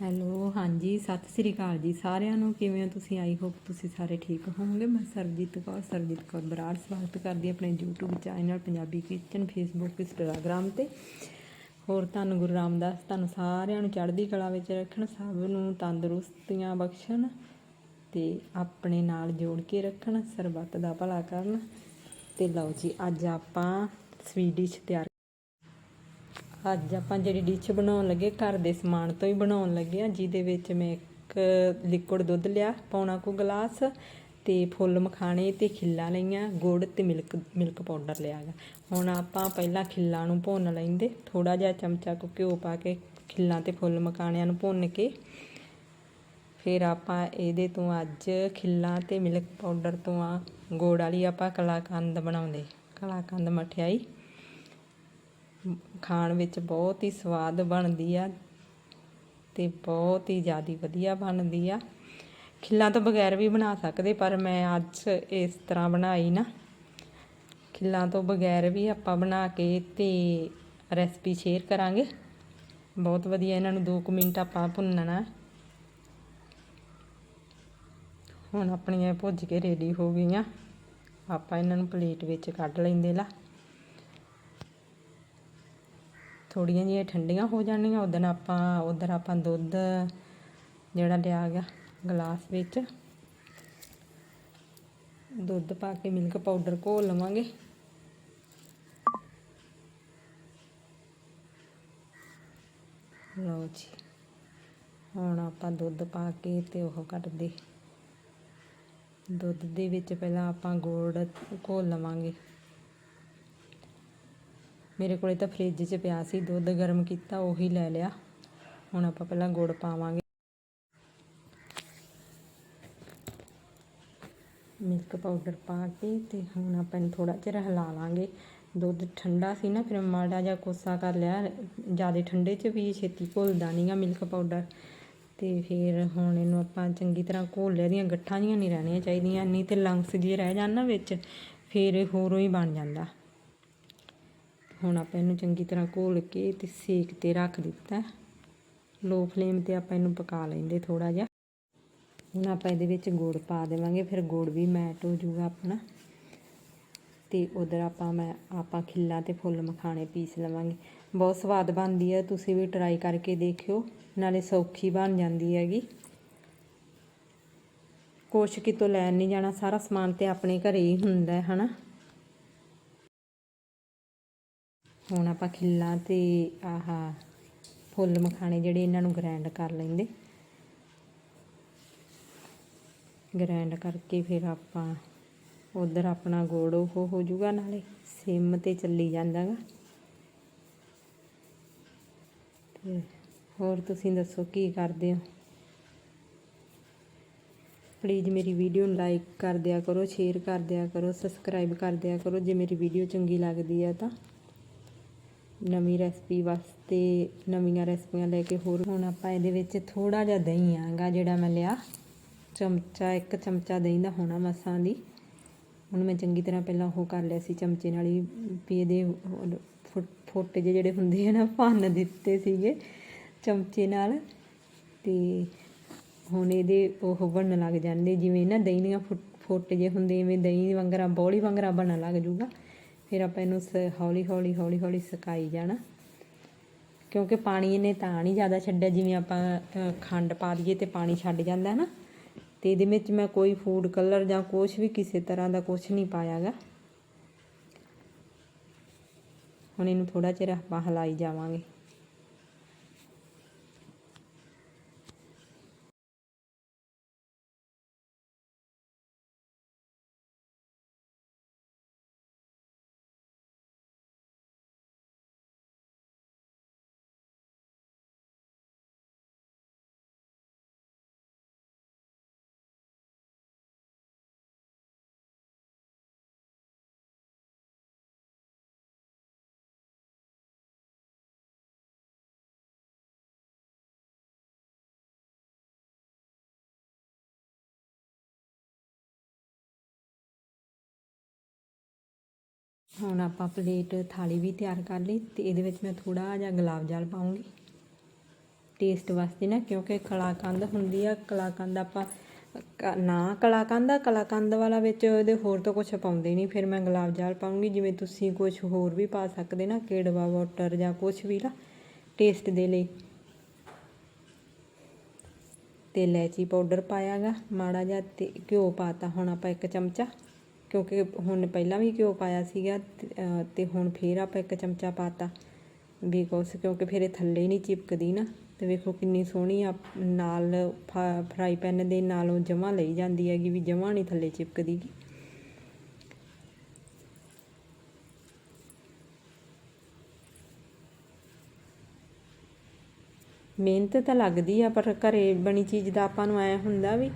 Hello, ਹਾਂਜੀ, ਸਤਿ ਸ੍ਰੀ ਅਕਾਲ ਜੀ ਸਾਰਿਆਂ ਨੂੰ। ਕਿਵੇਂ ਹੋ ਤੁਸੀਂ? ਆਈ ਹੋਪ ਤੁਸੀਂ ਸਾਰੇ ਠੀਕ ਹੋਵੋਗੇ। ਮੈਂ ਸਰਜੀਤ ਕੌਰ ਸਰਜੀਤ ਕੌਰ ਬਰਾੜ ਸਵਾਗਤ ਕਰਦੀ ਆਪਣੇ YouTube channel Punjabi kitchen Facebook Instagram ਤੇ। ਹੋਰ ਤੁਹਾਨੂੰ ਗੁਰੂ ਰਾਮਦਾਸ, ਤੁਹਾਨੂੰ ਸਾਰਿਆਂ ਨੂੰ ਚੜ੍ਹਦੀ ਕਲਾ ਵਿੱਚ ਰੱਖਣ, ਸਭ ਨੂੰ ਤੰਦਰੁਸਤੀਆਂ ਬਖਸ਼ਣ ਤੇ ਆਪਣੇ ਨਾਲ ਜੋੜ ਕੇ ਰੱਖਣ, ਸਰਬੱਤ ਦਾ ਭਲਾ ਕਰਨ। ਤੇ ਲਓ ਜੀ, ਅੱਜ ਆਪਾਂ ਸਵੀਟ ਡਿਸ਼ ਤਿਆਰ ਅੱਜ ਆਪਾਂ ਜਿਹੜੀ ਡਿਸ਼ ਬਣਾਉਣ ਲੱਗੇ, ਘਰ ਦੇ ਸਮਾਨ ਤੋਂ ਹੀ ਬਣਾਉਣ ਲੱਗੇ ਆ ਜਿਹਦੇ ਵਿੱਚ ਮੈਂ ਇੱਕ ਲਿਕੁਇਡ ਦੁੱਧ ਲਿਆ ਪੌਣਾ ਕੁ ਗਲਾਸ ਤੇ ਫੁੱਲ ਮਖਾਣੇ ਤੇ ਖਿੱਲਾਂ ਲਈਆਂ, ਗੁੜ ਤੇ ਮਿਲਕ ਮਿਲਕ ਪਾਊਡਰ ਲਿਆ ਗਾ। ਹੁਣ ਆਪਾਂ ਪਹਿਲਾਂ ਖਿੱਲਾਂ ਨੂੰ ਭੁੰਨ ਲੈਂਦੇ ਥੋੜਾ ਜਿਹਾ ਚਮਚਾ ਕੁ ਘਿਓ ਪਾ ਕੇ ਖਿੱਲਾਂ ਤੇ ਫੁੱਲ ਮਖਾਣਿਆਂ ਨੂੰ ਭੁੰਨ ਕੇ। ਫਿਰ ਆਪਾਂ ਇਹਦੇ ਤੋਂ ਅੱਜ ਖਿੱਲਾਂ ਤੇ ਮਿਲਕ ਪਾਊਡਰ ਤੋਂ ਆ ਗੁੜ ਵਾਲੀ ਆਪਾਂ ਕਲਾਕੰਦ ਬਣਾਉਂਦੇ, ਕਲਾਕੰਦ ਮਠਿਆਈ। ਖਾਣ ਵਿੱਚ ਬਹੁਤ ਹੀ ਸਵਾਦ ਬਣਦੀ ਆ ਤੇ ਬਹੁਤ ਹੀ ਜ਼ਿਆਦਾ ਵਧੀਆ ਬਣਦੀ ਆ। ਖਿੱਲਾਂ ਤੋਂ ਬਗੈਰ ਵੀ ਬਣਾ ਸਕਦੇ, ਪਰ ਮੈਂ ਅੱਜ ਇਸ ਤਰ੍ਹਾਂ ਬਣਾਈ ਨਾ। ਖਿੱਲਾਂ ਤੋਂ ਬਗੈਰ ਵੀ ਆਪਾਂ ਬਣਾ ਕੇ ਤੇ ਰੈਸਪੀ ਸ਼ੇਅਰ ਕਰਾਂਗੇ। ਬਹੁਤ ਵਧੀਆ ਇਹਨਾਂ ਨੂੰ 2 ਮਿੰਟ ਆਪਾਂ ਭੁੰਨਣਾ। ਹੁਣ ਆਪਣੀਆਂ ਭੁੱਜ ਕੇ ਰੈਡੀ ਹੋ ਗਈਆਂ। ਆਪਾਂ ਇਹਨਾਂ ਨੂੰ ਪਲੇਟ ਵਿੱਚ ਕੱਢ ਲੈਂਦੇ ਲਾ। ਥੋੜੀਆਂ ਜਿਹੀਆਂ ਠੰਡੀਆਂ ਹੋ ਜਾਣੀਆਂ ਉਦੋਂ ਆਪਾਂ ਉਧਰ ਆਪਾਂ ਦੁੱਧ ਜਿਹੜਾ ਲਿਆ ਗਿਆ ਗਲਾਸ ਵਿੱਚ। ਦੁੱਧ ਪਾ ਕੇ ਮਿਲਕ ਪਾਊਡਰ ਘੋਲ ਲਵਾਂਗੇ। ਲਓ ਜੀ, ਹੁਣ ਆਪਾਂ ਦੁੱਧ ਪਾ ਕੇ ਤੇ ਉਹ ਕੱਢਦੇ ਦੁੱਧ ਦੇ ਵਿੱਚ ਪਹਿਲਾਂ ਆਪਾਂ ਗੁੜ ਘੋਲ ਲਵਾਂਗੇ। ਮੇਰੇ ਕੋਲੇ ਤਾਂ ਫ੍ਰਿਜ 'ਚ ਪਿਆ ਸੀ, ਦੁੱਧ ਗਰਮ ਕੀਤਾ, ਉਹੀ ਲੈ ਲਿਆ। ਹੁਣ ਆਪਾਂ ਪਹਿਲਾਂ ਗੁੜ ਪਾਵਾਂਗੇ। ਮਿਲਕ ਪਾਊਡਰ ਪਾ ਕੇ ਤੇ ਹੁਣ ਆਪਾਂ ਇਹਨੂੰ ਥੋੜਾ ਜਿਹਾ ਹਿਲਾ ਲਾਂਗੇ। ਦੁੱਧ ਠੰਡਾ ਸੀ ਨਾ, ਫਿਰ ਮਾੜਾ ਜਿਹਾ ਕੋਸਾ ਕਰ ਲਿਆ। ਜ਼ਿਆਦਾ ਠੰਡੇ 'ਚ ਵੀ ਛੇਤੀ ਘੁਲਦਾ ਨਹੀਂਗਾ ਮਿਲਕ ਪਾਊਡਰ। ਤੇ ਫਿਰ ਹੁਣ ਇਹਨੂੰ ਆਪਾਂ ਚੰਗੀ ਤਰ੍ਹਾਂ ਘੋਲ ਲਿਆ ਦੀਆਂ ਗੱਠਾਂ ਜੀਆਂ ਨਹੀਂ ਰਹਿਣੀਆਂ ਚਾਹੀਦੀਆਂ, ਨਹੀਂ ਤੇ ਲੰਗਸ ਜੇ ਰਹਿ ਜਾਣ ਨਾ ਵਿੱਚ, ਫਿਰ ਹੋਰੋਂ ਹੀ ਬਣ ਜਾਂਦਾ। ਹੁਣ ਆਪਾਂ ਇਹਨੂੰ ਚੰਗੀ ਤਰ੍ਹਾਂ ਘੋਲ ਕੇ ਤੇ ਸੇਕ ਤੇ ਰੱਖ ਦਿੱਤਾ। ਲੋ ਫਲੇਮ ਤੇ ਆਪਾਂ ਇਹਨੂੰ ਪਕਾ ਲੈਂਦੇ ਥੋੜਾ ਜਿਹਾ। ਹੁਣ ਆਪਾਂ ਇਹਦੇ ਵਿੱਚ ਗੁੜ ਪਾ ਦੇਵਾਂਗੇ, ਫਿਰ ਗੁੜ ਵੀ ਮੈਟ ਹੋ ਜਾਊਗਾ ਆਪਣਾ। ਤੇ ਉਧਰ ਆਪਾਂ ਮੈਂ, ਆਪਾਂ ਖਿੱਲਾ ਤੇ ਫੁੱਲ ਮਖਾਣੇ ਪੀਸ ਲਵਾਂਗੇ। ਬਹੁਤ ਸਵਾਦ ਬਣਦੀ ਹੈ ਤੁਸੀਂ ਵੀ ਟਰਾਈ ਕਰਕੇ ਦੇਖਿਓ, ਨਾਲੇ ਸੌਖੀ ਬਣ ਜਾਂਦੀ ਹੈਗੀ। ਕੁਛ ਕਿਤੋਂ ਲੈਣ ਨਹੀਂ ਜਾਣਾ, ਸਾਰਾ ਸਮਾਨ ਤੇ ਆਪਣੇ ਘਰੇ ਹੀ ਹੁੰਦਾ ਹੈ, ਹਨਾ? ਹੁਣ ਆਪਾਂ ਖਿੱਲਾਂ ਤੇ ਆਹਾ ਫੁੱਲ ਮਖਾਣੇ ਜਿਹੜੇ ਇਹਨਾਂ ਨੂੰ ਗ੍ਰਾਈਂਡ ਕਰ ਲੈਂਦੇ। ਗ੍ਰਾਈਂਡ ਕਰਕੇ ਫਿਰ ਆਪਾਂ ਉਧਰ ਆਪਣਾ ਗੋੜ ਉਹ ਹੋ ਜਾਊਗਾ, ਨਾਲੇ ਸਿਮ ਤੇ ਚੱਲੀ ਜਾਂਦਾਗਾ ਤੇ ਹੋਰ ਤੁਸੀਂ ਦੱਸੋ ਕੀ ਕਰਦੇ ਹੋ? ਪਲੀਜ਼ ਮੇਰੀ ਵੀਡੀਓ ਨੂੰ ਲਾਈਕ ਕਰ ਦਿਆ ਕਰੋ ਸ਼ੇਅਰ ਕਰ ਦਿਆ ਕਰੋ ਸਬਸਕ੍ਰਾਈਬ ਕਰ ਦਿਆ ਕਰੋ ਜੇ ਮੇਰੀ ਵੀਡੀਓ ਚੰਗੀ ਲੱਗਦੀ ਹੈ ਤਾਂ। ਨਵੀਂ ਰੈਸਪੀ ਵਾਸਤੇ ਨਵੀਆਂ ਰੈਸਪੀਆਂ ਲੈ ਕੇ ਹੋਰ ਹੁਣ ਆਪਾਂ ਇਹਦੇ ਵਿੱਚ ਥੋੜਾ ਜਿਹਾ ਦਹੀਂ ਆਂਗਾ, ਜਿਹੜਾ ਮੈਂ ਲਿਆ। ਚਮਚਾ, ਇੱਕ ਚਮਚਾ ਦਹੀਂ ਦਾ ਹੋਣਾ ਮਸਾਂ ਦੀ। ਹੁਣ ਮੈਂ ਚੰਗੀ ਤਰ੍ਹਾਂ ਪਹਿਲਾਂ ਉਹ ਕਰ ਲਿਆ ਸੀ ਚਮਚੇ ਨਾਲ ਹੀ, ਵੀ ਇਹਦੇ ਫੁੱਟ ਜਿਹੇ ਜਿਹੜੇ ਹੁੰਦੇ ਆ ਨਾ, ਭੰਨ ਦਿੱਤੇ ਸੀਗੇ ਚਮਚੇ ਨਾਲ। ਤੇ ਹੁਣ ਇਹਦੇ ਉਹ ਬਣਨ ਲੱਗ ਜਾਂਦੇ, ਜਿਵੇਂ ਨਾ ਦਹੀਂ ਦੀਆਂ ਫੁੱਟ ਜੇ ਹੁੰਦੇ ਐਵੇਂ ਦਹੀਂ ਵਾਂਗਰਾ, ਬੌਲੀ ਵਾਂਗਰਾ ਬਣਨ ਲੱਗ ਜੂਗਾ। ਫਿਰ ਆਪਾਂ ਇਹਨੂੰ ਹੌਲੀ ਹੌਲੀ ਹੌਲੀ ਹੌਲੀ ਸੁਕਾਈ ਜਾਣਾ। ਕਿਉਂਕਿ ਪਾਣੀ ਇਹਨੇ ਤਾਂ ਨਹੀਂ ਜ਼ਿਆਦਾ ਛੱਡਿਆ, ਜਿਵੇਂ ਆਪਾਂ ਖੰਡ ਪਾ ਦਈਏ ਤੇ ਪਾਣੀ ਛੱਡ ਜਾਂਦਾ ਹੈ ਨਾ। ਤੇ ਇਹਦੇ ਵਿੱਚ ਮੈਂ ਕੋਈ ਫੂਡ ਕਲਰ ਜਾਂ ਕੁਝ ਵੀ ਕਿਸੇ ਤਰ੍ਹਾਂ ਦਾ ਕੁਝ ਨਹੀਂ ਪਾਇਆਗਾ। ਹੁਣ ਇਹਨੂੰ ਥੋੜਾ ਚਿਰ ਆਪਾਂ ਹਲਾਈ ਜਾਵਾਂਗੇ। ਹੁਣ ਆਪਾਂ ਪਲੇਟ ਥਾਲੀ ਵੀ ਤਿਆਰ ਕਰ ਲਈ ਤੇ ਇਹਦੇ ਵਿੱਚ ਮੈਂ ਥੋੜਾ ਜਿਹਾ ਗੁਲਾਬ ਜਲ ਪਾਉਂਗੀ ਟੇਸਟ ਵਾਸਤੇ ਨਾ, ਕਿਉਂਕਿ ਕਲਾਕੰਦ ਹੁੰਦੀ ਆ, ਕਲਾਕੰਦ ਆਪਾਂ, ਕ- ਨਾ ਕਲਾਕੰਦ ਆ, ਕਲਾਕੰਦ ਵਾਲਾ ਵਿੱਚ ਉਹਦੇ ਹੋਰ ਤਾਂ ਕੁਝ ਪਾਉਂਦੇ ਨਹੀਂ। ਫਿਰ ਮੈਂ ਗੁਲਾਬ ਜਲ ਪਾਉਂਗੀ ਜਿਵੇਂ ਤੁਸੀਂ ਕੁਝ ਹੋਰ ਵੀ ਪਾ ਸਕਦੇ ਨਾ ਕੇੜਵਾ ਵਾਟਰ ਜਾਂ ਕੁਝ ਵੀ ਨਾ ਟੇਸਟ ਦੇ ਲਈ। ਤੇ ਇਲਾਇਚੀ ਪਾਊਡਰ ਪਾਇਆਗਾ ਮਾੜਾ ਜਿਹਾ ਤੇ ਘਿਓ ਪਾਤਾ ਹੁਣ ਆਪਾਂ ਇੱਕ ਚਮਚਾ। ਕਿਉਂਕਿ ਹੁਣ ਪਹਿਲਾਂ ਵੀ ਘਿਓ ਪਾਇਆ ਸੀਗਾ ਤੇ, ਹੁਣ ਫੇਰ ਆਪਾਂ ਇੱਕ ਚਮਚਾ ਪਾਤਾ ਬਿਕੋਜ਼ ਕਿਉਂਕਿ ਫਿਰ ਇਹ ਥੱਲੇ ਨਹੀਂ ਚਿਪਕਦੀ ਨਾ। ਤੇ ਵੇਖੋ ਕਿੰਨੀ ਸੋਹਣੀ ਆ ਨਾਲ ਫਰਾਈ ਪੈਨ ਦੇ ਨਾਲੋਂ ਜਮਾਂ ਲਈ ਜਾਂਦੀ ਹੈਗੀ ਵੀ ਜਮਾਂ ਨਹੀਂ ਥੱਲੇ ਚਿਪਕਦੀ ਮਿਹਨਤ ਤਾਂ ਲੱਗਦੀ ਆ ਪਰ ਘਰੇ ਬਣੀ ਚੀਜ਼ ਦਾ ਆਪਾਂ ਨੂੰ ਐ ਹੁੰਦਾ ਵੀ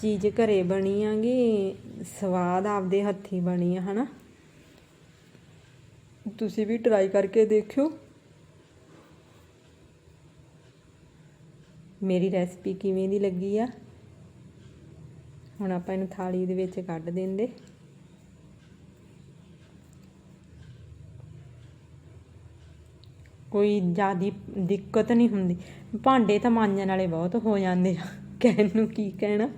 ਚੀਜ਼ ਘਰੇ ਬਣੀ ਆਗੀ, ਸਵਾਦ ਆਪਦੇ ਹੱਥੀ ਬਣੀ ਆ, ਹਨਾ? ਤੁਸੀਂ ਵੀ ਟਰਾਈ ਕਰਕੇ ਦੇਖਿਓ। ਮੇਰੀ ਰੈਸਪੀ ਕਿਵੇਂ ਦੀ ਲੱਗੀ ਆ? ਹੁਣ ਆਪਾਂ ਇਹਨੂੰ ਥਾਲੀ ਦੇ ਵਿੱਚ ਕੱਢ ਦਿੰਦੇ। ਕੋਈ ਜ਼ਿਆਦੀ ਦਿੱਕਤ ਨਹੀਂ ਹੁੰਦੀ। ਭਾਂਡੇ ਤਾਂ ਮਾਂਜਣ ਵਾਲੇ ਬਹੁਤ ਹੋ ਜਾਂਦੇ ਆ। ਕਹਿਣ ਨੂੰ ਕੀ ਕਹਿਣਾ?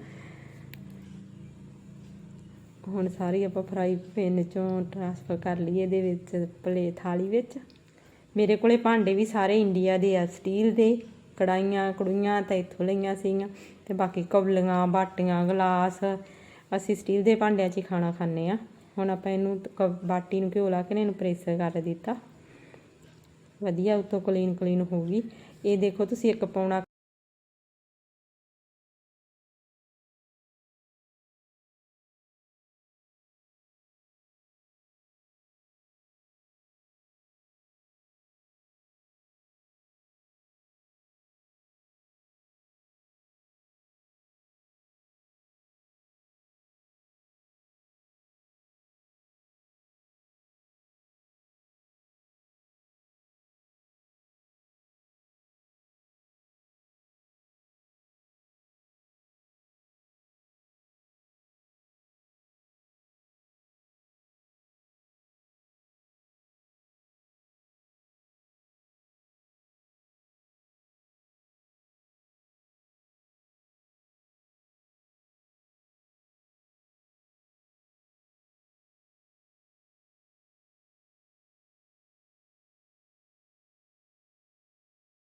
ਹੁਣ ਸਾਰੀ ਆਪਾਂ ਫਰਾਈ ਪੈਨ ਚੋਂ ਟ੍ਰਾਂਸਫਰ ਕਰ ਲਈ ਇਹਦੇ ਵਿੱਚ ਪਲੇ ਥਾਲੀ ਵਿੱਚ। ਮੇਰੇ ਕੋਲੇ ਭਾਂਡੇ ਵੀ ਸਾਰੇ ਇੰਡੀਆ ਦੇ ਆ ਸਟੀਲ ਦੇ। ਕੜਾਈਆਂ ਕੜੂਈਆਂ ਤਾਂ ਇੱਥੋਂ ਲਈਆਂ ਸੀਗੀਆਂ। ਤੇ ਬਾਕੀ ਕਵਲੀਆਂ ਬਾਟੀਆਂ, ਗਲਾਸ, ਅਸੀਂ ਸਟੀਲ ਦੇ ਭਾਂਡਿਆਂ 'ਚ ਹੀ ਖਾਣਾ ਖਾਂਦੇ ਆ ਹੁਣ ਆਪਾਂ ਇਹਨੂੰ ਕ- ਬਾਟੀ ਨੂੰ ਘਿਓ ਲਾ ਕੇ ਇਹਨੂੰ ਪ੍ਰੈਸ ਕਰ ਦਿੱਤਾ। ਵਧੀਆ, ਉੱਤੋਂ ਕਲੀਨ ਕਲੀਨ ਹੋ ਗਈ। ਇਹ ਦੇਖੋ ਤੁਸੀਂ ਇੱਕ ਪੌਣਾ